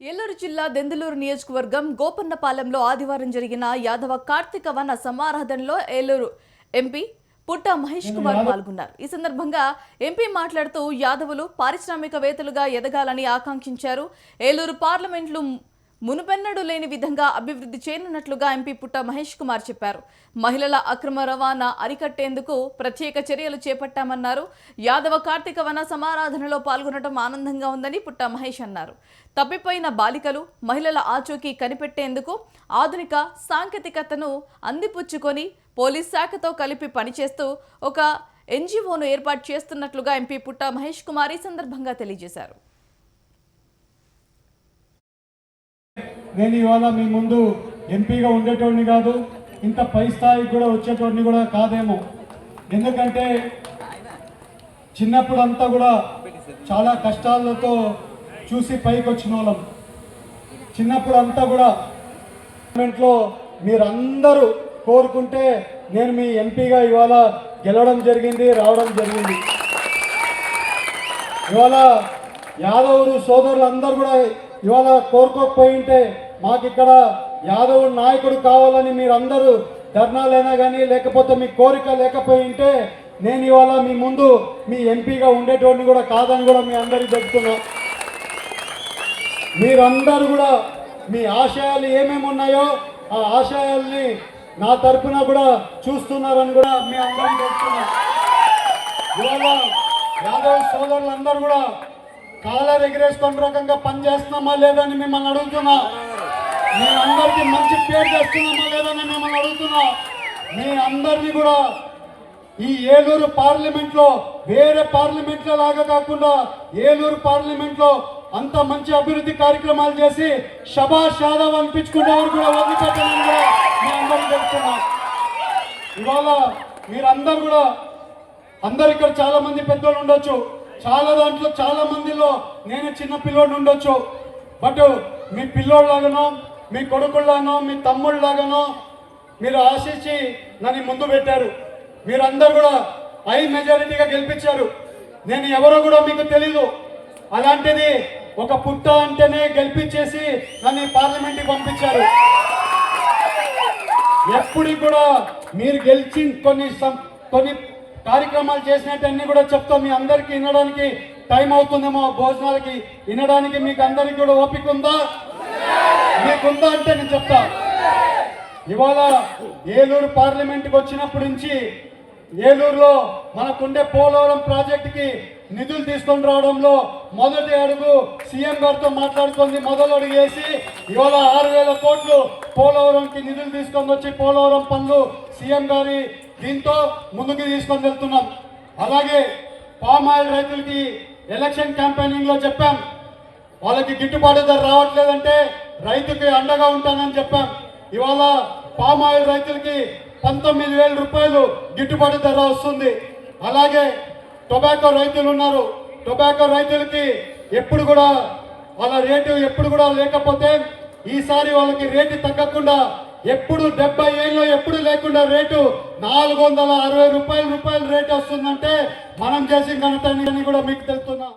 ఏలూరు జిల్లా దెందులూరు నియోజకవర్గం గోపన్నపాలెంలో ఆదివారం జరిగిన యాదవ కార్తీక వన సమారాధనలో ఏలూరు ఎంపీ పుట్ట మహేష్ కుమార్ పాల్గొన్నారు. ఈ సందర్భంగా ఎంపీ మాట్లాడుతూ యాదవులు పారిశ్రామికవేత్తలుగా ఎదగాలని ఆకాంక్షించారు. ఏలూరు పార్లమెంట్లు మునుపెన్నడూ లేని విధంగా అభివృద్ధి చేయనున్నట్లుగా ఎంపీ పుట్ట మహేష్ కుమార్ చెప్పారు. మహిళల అక్రమ రవాణా అరికట్టేందుకు ప్రత్యేక చర్యలు చేపట్టామన్నారు. యాదవ కార్తీక వన సమారాధనలో పాల్గొనడం ఆనందంగా ఉందని పుట్ట మహేష్ అన్నారు. తప్పిపోయిన బాలికలు మహిళల ఆచూకీ కనిపెట్టేందుకు ఆధునిక సాంకేతికతను అందిపుచ్చుకొని పోలీస్ శాఖతో కలిపి పనిచేస్తూ ఒక ఎన్జిఓను ఏర్పాటు చేస్తున్నట్లుగా ఎంపీ పుట్ట మహేష్ కుమార్ ఈ సందర్భంగా తెలియజేశారు. నేను ఇవాళ మీ ముందు ఎంపీగా ఉండేటోడిని కాదు ఇంత పై స్థాయికి కూడా వచ్చేటోడిని కూడా కాదేమో. ఎందుకంటే చిన్నప్పుడు అంతా కూడా చాలా కష్టాలతో చూసి పైకి వచ్చిన వాళ్ళం. చిన్నప్పుడు అంతా కూడా గవర్నమెంట్లో మీరందరూ కోరుకుంటే నేను మీ ఎంపీగా ఇవాళ గెలవడం జరిగింది రావడం జరిగింది. ఇవాళ యాదవులు సోదరులు అందరూ కూడా ఇవాళ కోరుకోకపోయి ఉంటే మాకు ఇక్కడ యాదవుడు నాయకుడు కావాలని మీరందరూ ధర్నాలైనా కానీ లేకపోతే మీ కోరిక లేకపోయి ఉంటే నేను ఇవాళ మీ ముందు మీ ఎంపీగా ఉండేటోడిని కూడా కాదని కూడా మీ అందరికీ చెప్తున్నా. మీరందరూ కూడా మీ ఆశయాలు ఏమేమి ఉన్నాయో ఆ ఆశయాల్ని నా తరపున కూడా చూస్తున్నారని కూడా మీ అందరికీ చెప్తున్నా. ఇవాళ యాదవ్ సోదరులందరూ కూడా కాలర్ ఎగిరేసుకున్న రకంగా పనిచేస్తున్నామా లేదని మిమ్మల్ని అడుగుతున్నా. మీ అందరికీ మంచి పేరు తెస్తున్నామా లేదని మిమ్మల్ని అడుగుతున్నా. మీ అందరినీ కూడా ఈ ఏలూరు పార్లమెంట్లో వేరే పార్లమెంట్ లాగా కాకుండా ఏలూరు పార్లమెంట్లో అంత మంచి అభివృద్ధి కార్యక్రమాలు చేసి షబాష్ యాదవ్ అనిపించుకునేవారు కూడా వదిలిపెట్టాలని కూడా మీ అందరూ తెలుస్తున్నా. ఇవాళ మీరందరూ కూడా అందరు ఇక్కడ చాలా మంది పెద్దోళ్ళు ఉండొచ్చు. చాలా దాంట్లో చాలా మందిలో నేను చిన్న పిల్లోడు ఉండొచ్చు. బట్ మీ పిల్లోళ్ళలాగానో మీ కొడుకుల్లాగానో మీ తమ్ముళ్ళలాగానో మీరు ఆశించి నన్ను ముందు పెట్టారు. మీరందరూ కూడా హై మెజారిటీగా గెలిపించారు. నేను ఎవరో కూడా మీకు తెలీదు. అలాంటిది ఒక పుట్ట అంటేనే గెలిపించేసి నన్ను పార్లమెంట్కి పంపించారు. ఎప్పటికి కూడా మీరు గెలిచి కొన్ని సం- కొన్ని కార్యక్రమాలు చేసినట్టన్నీ కూడా చెప్తాం. మీ అందరికీ వినడానికి టైం అవుతుందేమో భోజనాలకి వినడానికి మీకు అందరికి కూడా ఓపిక ఉందా? మీకుందా అంటే నేను చెప్తా. ఇవాళ ఏలూరు పార్లమెంట్కి వచ్చినప్పటి నుంచి ఏలూరులో మనకుండే పోలవరం ప్రాజెక్టుకి నిధులు తీసుకొని రావడంలో మొదటి అడుగు సీఎం గారితో మాట్లాడుకుంది మొదలు అడుగు వేసి ఇవాళ ఆరు వేల కోట్లు పోలవరంకి నిధులు తీసుకొని వచ్చి పోలవరం పనులు సీఎం గారి దీంతో ముందుకు తీసుకొని వెళ్తున్నాం. అలాగే పామ్ ఆయిల్ రైతులకి ఎలక్షన్ క్యాంపెయినింగ్లో చెప్పాం. వాళ్ళకి గిట్టుబాటు ధర రావట్లేదంటే రైతుకి అండగా ఉంటానని చెప్పాం. ఇవాళ పామ్ ఆయిల్ రైతులకి పంతొమ్మిది వేల రూపాయలు గిట్టుబాటు ధర వస్తుంది. అలాగే టొబాకో రైతులు ఉన్నారు. టొబాకో రైతులకి ఎప్పుడు కూడా వాళ్ళ రేటు ఎప్పుడు కూడా లేకపోతే ఈసారి వాళ్ళకి రేటు తగ్గకుండా ఎప్పుడు డెబ్బై ఏళ్ళు ఎప్పుడు లేకుండా రేటు నాలుగు వందల అరవై రూపాయల రూపాయల రేటు వస్తుందంటే మనం చేసిన ఘనత అని కూడా మీకు తెలుస్తున్నా.